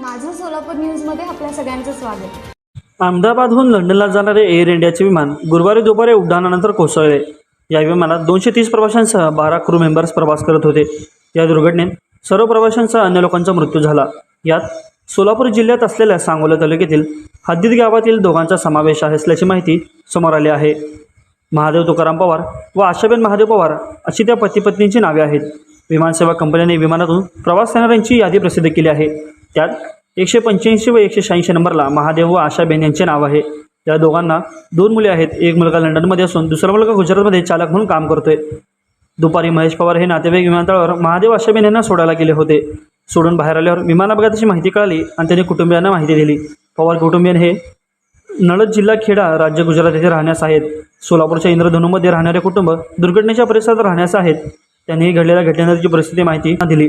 माझं सोलापूर न्यूजमध्ये आपल्या सगळ्यांचं स्वागत. अहमदाबादहून लंडनला जाणारे एअर इंडियाचे विमान गुरुवारी दुपारी उड्डाणानंतर कोसळले. या विमानात दोनशे तीस प्रवाशांसह बारा क्रू मेंबर्स प्रवास करत होते. या दुर्घटनेत सर्व प्रवाशांसह अन्य लोकांचा मृत्यू झाला. यात सोलापूर जिल्ह्यात असलेल्या सांगोला तालुक्यातील हद्दीत गावातील दोघांचा समावेश आहे असल्याची माहिती समोर आली आहे. महादेव तुकाराम पवार व आशाबेन महादेव पवार अशी त्या पतीपत्नींची नावे आहेत. विमानसेवा कंपनीने विमानातून प्रवास करणाऱ्यांची यादी प्रसिद्ध केली आहे. त्यात एकशे पंच्याऐंशी व एकशे शहाऐंशी नंबरला महादेव व आशाबेन यांचे नाव आहे. या दोघांना दोन मुले आहेत. एक मुलगा लंडनमध्ये असून दुसरा मुलगा गुजरातमध्ये चालक म्हणून काम करतोय. दुपारी महेश पवार हे नातेवाईक विमानतळावर महादेव आशाबेन यांना सोडायला गेले होते. सोडून बाहेर आल्यावर विमान अपघाताची माहिती कळाली आणि त्यांनी कुटुंबियांना माहिती दिली. पवार कुटुंबियन हे नळद जिल्हा खेडा राज्य गुजरात येथे राहण्यास आहेत. सोलापूरच्या इंद्रधनुमध्ये राहणारे कुटुंब दुर्घटनेच्या परिसरात राहण्यास आहेत. त्यांनी घडलेल्या घटनेची परिस्थिती माहिती दिली.